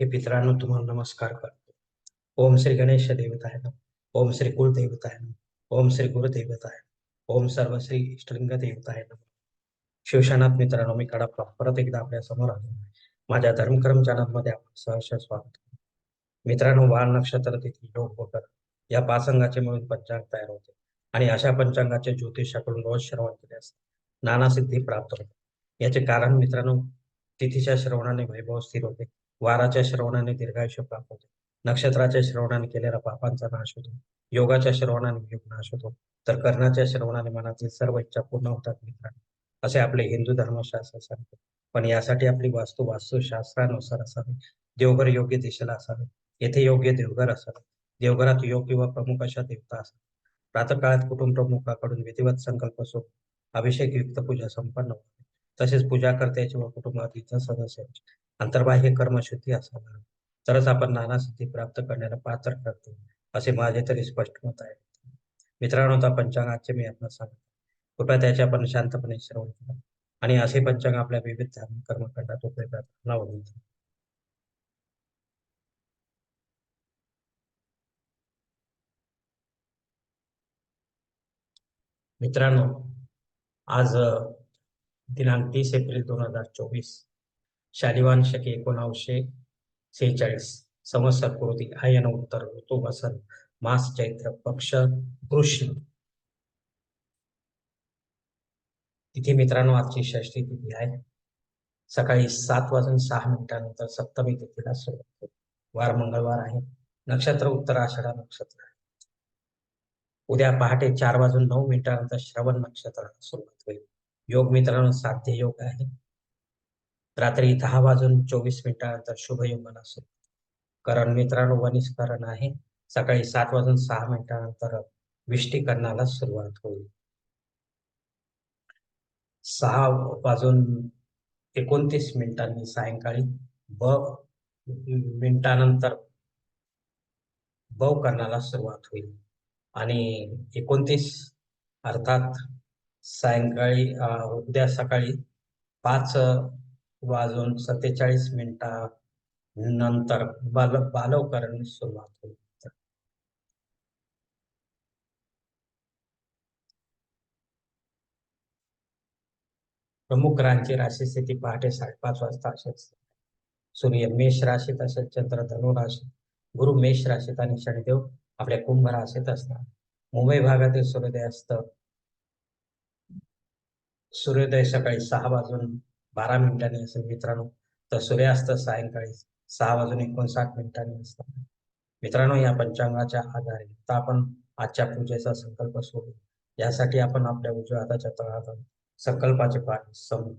हे पितरांनो तुम्हाला नमस्कार करतो. ओम श्री गणेश देवताय. आहे ओम श्री कुलदेवताय. आहे ओम श्री गुरुदेवताय. ओम सर्व श्री इष्टलिंग देवताय. नम मित्रांनो मी कडा परत एकदा आपल्यासमोर आलो माझ्या धर्मकर्ममध्ये आपण सहर्ष स्वागत मित्रांनो वाल नक्षत्र तिथी योग वगैरे या पासंगाचे मिळून पंचांग तयार होते. आणि अशा पंचांगाचे ज्योतिषाकडून रोज श्रवण केल्यास नाना सिद्धी प्राप्त होते. याचे कारण मित्रांनो तिथीच्या श्रवणाने वैभव स्थिर होते. वाराच्या श्रवणाने दीर्घायुष्य प्राप्त होते. नक्षत्राच्या श्रवणाने केलेला पापांचा नाश होतो. योगाच्या श्रवणाने योग नाश होतो. तर कर्णाच्या श्रवणाने मनातील सर्व इच्छा पूर्ण होतात मित्रांनो. असे आपले हिंदू धर्मशास्त्र सांगते. पण यासाठी आपली वास्तू वास्तुशास्त्रानुसार असावी. देवघर योग्य दिशेला असावे. येथे योग्य देवघर असावे. देवघरात योग किंवा प्रमुख अशा देवता असतात प्रातकाळात कुटुंब प्रमुखाकडून विधिवत संकल्प सोड अभिषेक युक्त पूजा संपन्न होते. तसेच पूजा करत्याची व कुटुंबातील सदस्यांची अंतर्बाह्य कर्मशुद्धी असावा तरच आपण नाना सिद्धी प्राप्त करण्याला पात्र ठरतो असे माझे तरी स्पष्ट मत आहे. मित्रांनो आता पंचांगाचे मी आपण सांगतो कृपया त्याचे आपण शांतपणे श्रवण करा. आणि असे पंचांग आपल्या विविध धार्मिक कर्मकांडात उपयोगात लावून मित्रांनो आज दिनांक तीस एप्रिल दोन हजार चोवीस शालिवान शके एकोणावीसशे सेहेचाळीस संवत्सर कृती आयन उत्तर ऋतू वसंत मास चैत्र पक्ष कृष्ण. तिथे मित्रांनो आजची षष्टी तिथी आहे. सकाळी सात वाजून सहा मिनिटानंतर सप्तमी तिथीला सुरुवात होते. वार मंगळवार आहे. नक्षत्र उत्तर आषाढा नक्षत्र आहे. उद्या पहाटे चार वाजून नऊ मिनिटानंतर श्रवण नक्षत्राला सुरुवात होईल. योग मित्रांनो साध्य योग आहे. रात्री दहा वाजून चोवीस मिनिटानंतर शुभ योगाला कारण करण मित्रांनो वनिस्करण आहे. सकाळी सात वाजून सहा मिनिटानंतर विष्टीकरणाला सुरुवात होईल. सहा वाजून एकोणतीस मिनिटांनी सायंकाळी ब मिनिटानंतर बव करण्याला सुरुवात होईल. आणि एकोणतीस अर्थात सायंकाळी उद्या सकाळी पाच वाजून सत्तेचाळीस मिनिटा नंतर बाल बालवकरण सुरुवात होईल. प्रमुख रांची राशी स्थिती पहाटे साडेपाच वाजता असेल. सूर्य मेष राशीत असेल चंद्र धनु राशीत गुरु मेष राशीत आणि शनिदेव आपल्या कुंभ राशीत असतात मुंबई भागातील सूर्योदय असत. सूर्योदय सकाळी सहा वाजून बारा मिनिटांनी असेल मित्रांनो. तर सूर्यास्त सायंकाळी सहा वाजून एकोणसाठ मिनिटांनी असतात मित्रांनो या पंचांगाच्या आधारे तर आपण आजच्या पूजेचा संकल्प सोडू. यासाठी आपण आपल्या उजव्या हाताच्या तळात संकल्पाचे पाणी सम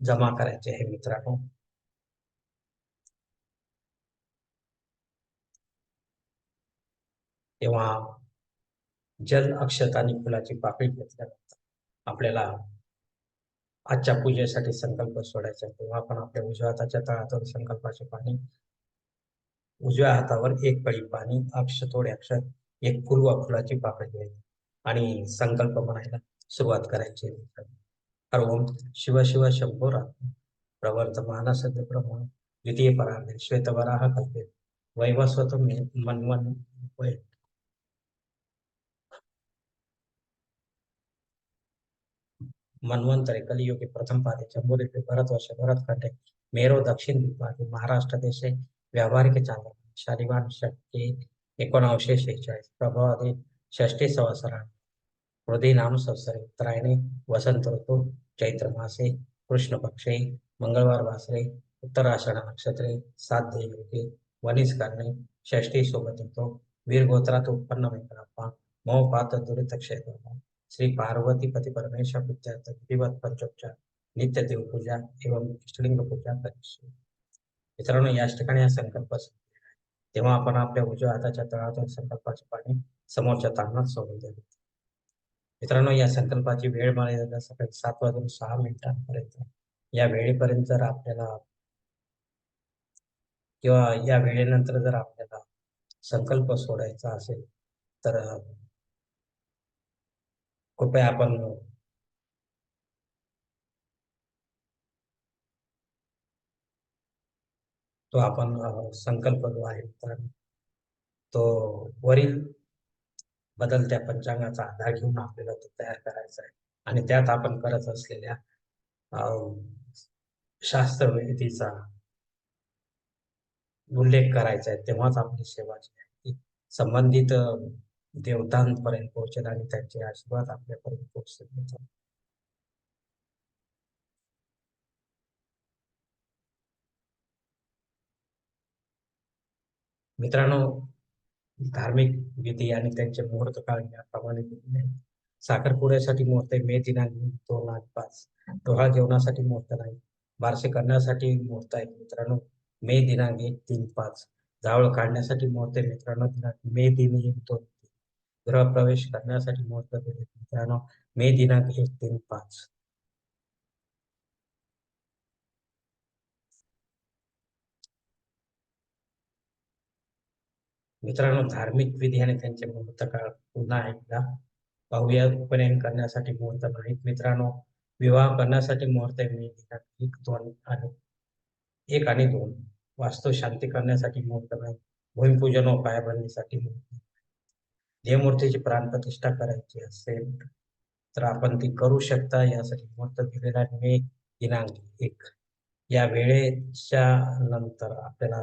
जमा करायचे हे मित्रांनो. तेव्हा जल अक्षत आणि फुलाची पाकळी घेतल्यानंतर आपल्याला आजच्या पूजेसाठी संकल्प सोडायचा तेव्हा आपण आपल्या उजव्या हाताच्या तळातून संकल्पाचे पाणी उजव्या हातावर एक पळी पाणी अक्ष थोडे अक्षर एक पूर्व फुलाची पाकळी घ्यायची आणि संकल्प म्हणायला सुरुवात करायची. हर ओम शिव शिव शंभो प्रवर्तमान सद्य ब्रह्म द्वितीय श्वेत वराह कल्पे. वैवस्वत मनवन वै मन्वंतरे कलियुगे प्रथम पादे भरत भरतवर्ष भरतखंडे मेरो दक्षिण दिग्भागे महाराष्ट्र देशे व्यावहारिक चांद्र शालिवान शक्ती एकोणावीसशे शेहेचाळीस प्रभावादी षष्टी संवत्सरा हृदय नाम संवत्सरे उत्तरायणे वसंत ऋतू चैत्र मासे कृष्ण पक्षे मंगळवार वासरे उत्तर नक्षत्रे सात योगे वनिस करणे षष्टी सोबत येतो वीरगोत्रात उत्पन्न वेंकटप्पा मोह पात दुरित क्षेत्र श्री पार्वती पति परमेश्वर विद्यार्थ विधिवत पंचोपचार नित्य देवपूजा एवं इष्टलिंग पूजा करीशी मित्रांनो याच ठिकाणी हा संकल्प तेव्हा आपण आपल्या उजव्या हाताच्या तळातून संकल्पाचे पाणी समोरच्या तारणात सोडून द्यावे मित्रांनो या संकल्पाची वेळ मर्यादा सकाळी सात वाजून सहा मिनिटांपर्यंत या वेळेपर्यंत जर आपल्याला किंवा या वेळेनंतर जर आपल्याला संकल्प सोडायचा असेल तर कृपया आपण तो आपण संकल्प जो आहे तर तो वरील बदलत्या पंचांगाचा आधार घेऊन आपल्याला तो तयार करायचा आहे. आणि त्यात आपण करत असलेल्या शास्त्रविधीचा उल्लेख करायचा आहे तेव्हाच आपली सेवा जी आहे संबंधित देवतांपर्यंत पोहोचेल आणि त्यांचे आशीर्वाद आपल्यापर्यंत पोहोचतील. मित्रांनो धार्मिक विधी आणि त्यांचे मुहूर्त काळ याप्रमाणे साखरपुड्यासाठी मुहूर्त मे दिनांक दोन आठ पाच. डोहा जेवणासाठी मुहूर्त नाही. बारसे करण्यासाठी मुहूर्त आहे. मित्रांनो मे दिनांक एक तीन पाच. जावळ काढण्यासाठी मुहूर्त मित्रांनो दिनांक मे दिन एक दोन. गृहप्रवेश करण्यासाठी मुहूर्त मित्रांनो मे दिनांक एक तीन पाच. मित्रांनो धार्मिक विधी आणि त्यांचे मुहूर्त काळ पुन्हा एकदा पाहूया उपनयन करण्यासाठी मुहूर्त नाहीत. मित्रांनो विवाह करण्यासाठी मुहूर्त मे दिनांक एक दोन आणि एक आणि दोन. वास्तू शांती करण्यासाठी मुहूर्त नाही भूमिपूजन व पायाबंदीसाठी मुहूर्त देवमूर्तीची प्राणप्रतिष्ठा करायची असेल तर आपण ती करू शकता. यासाठी मुहूर्त दिलेला मे दिनांक एक. या वेळेच्या नंतर आपल्याला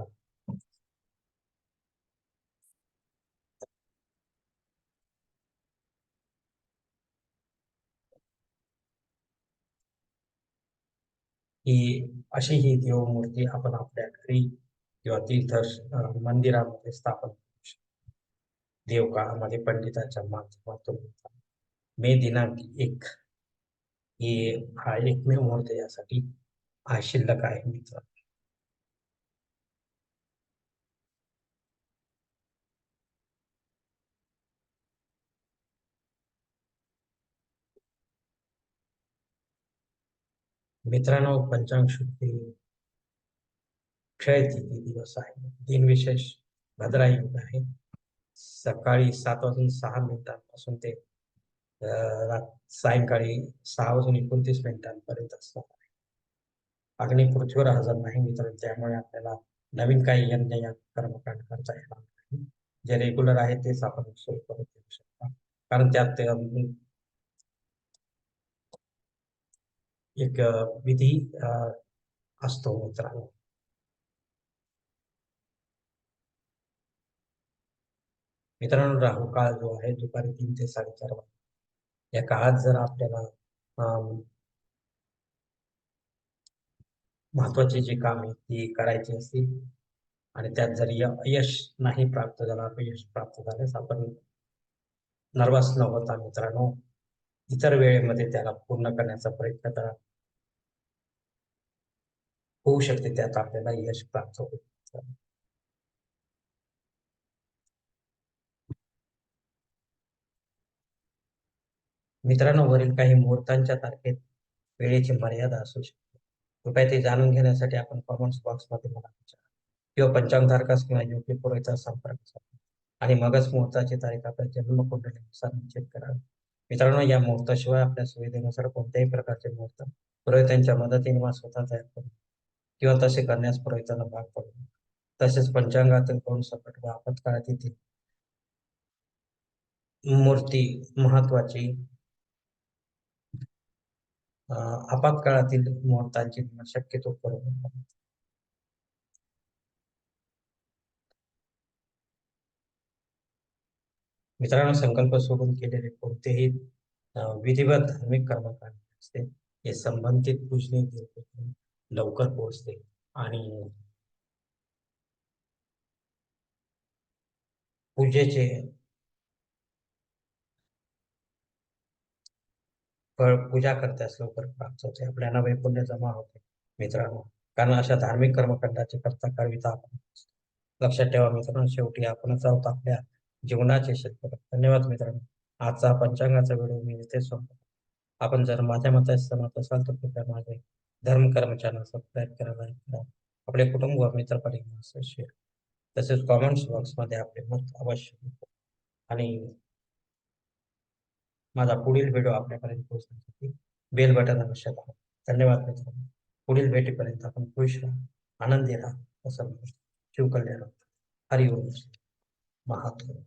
ही अशी ही देवमूर्ती आपण आपल्या घरी किंवा तीर्थ मंदिरामध्ये स्थापन करू देवकाळामध्ये पंडिताच्या माध्यमातून मे दिनांक एक ही हा एकमेव मुहूर्त यासाठी हा शिल्लक मित्र मित्रांनो. पंचांग शुद्धी क्षय दिवस आहे. दिनविशेष भद्रा युग आहे. सकाळी सात वाजून सहा मिनिटांपासून ते सायंकाळी सहा वाजून एकोणतीस मिनिटांपर्यंत असणार आहे अग्नी पृथ्वीवर हजर नाही मित्र त्यामुळे आपल्याला नवीन काही यज्ञ या कर्मकांड करता येणार नाही. जे रेग्युलर आहे तेच आपण सुरू करून देऊ शकता. कारण त्यात एक विधी असतो मित्रांनो. मित्रांनो राहू काळ जो आहे दुपारी तीन ते साडेचार वाजता. या काळात जर आपल्याला महत्वाची जी आहे ती करायची असतील आणि त्यात जर यश नाही प्राप्त झाला अपयश प्राप्त झाल्यास आपण नर्वस न होता मित्रांनो इतर वेळेमध्ये त्याला पूर्ण करण्याचा प्रयत्न करा. होऊ शकते त्यात आपल्याला यश प्राप्त होईल. मित्रांनो वरील काही मुहूर्तांच्या तारखेत वेळेची मर्यादा असू शकते. कृपया ते जाणून घेण्यासाठी आपण कॉमेंट्स बॉक्समध्ये मला विचारा. किंवा पंचांगधारकास किंवा योग्य पुरोहिता संपर्क साधा. आणि मगच मुहूर्ताची तारीख आपल्या जन्मकुंडलीनुसार निश्चित करावी मित्रांनो या मुहूर्ताशिवाय आपल्या सुविधेनुसार कोणत्याही प्रकारचे मुहूर्त पुरोहितांच्या मदतीने वा स्वतः तयार करू किंवा तसे करण्यास पुरोहितांना भाग पडू तसेच पंचांगातील कोण सकट व आपत्काळात येतील मूर्ती महत्वाची आपत्काळातील मुहूर्तांची शक्यतो करून मित्रांनो संकल्प सोडून केलेले कोणतेही विधिवत धार्मिक कर्मकांड असते हे संबंधित पूजनीय लवकर पोहोचते आणि पूजेचे फळ पूजा करतास लवकर. प्राप्त होते आपल्याला वैपुण्य जमा होते मित्रांनो. कारण अशा धार्मिक कर्मकांडाचे करता करविता आपण. लक्षात ठेवा मित्रांनो शेवटी आपणच आहोत आपल्या जीवनाचे शेतकरी. धन्यवाद मित्रांनो. आजचा पंचांगाचा व्हिडिओ मी इथे संपतो आपण जर माझ्या मतात सहमत असाल तर कृपया माझे धर्म कर्म चॅनल सबस्क्राईब करा लाईक करा. आपले कुटुंब व मित्र परिवार शेअर तसेच कॉमेंट्स बॉक्समध्ये आपले मत अवश्य आणि माझा पुढील व्हिडिओ आपल्यापर्यंत पोहोचण्यासाठी बेल बटन अवश्य दाबा धन्यवाद मित्रांनो. पुढील भेटीपर्यंत आपण खुश राहा आनंदी राहा असं शिवकल्याण हरि ओम. महात्मा.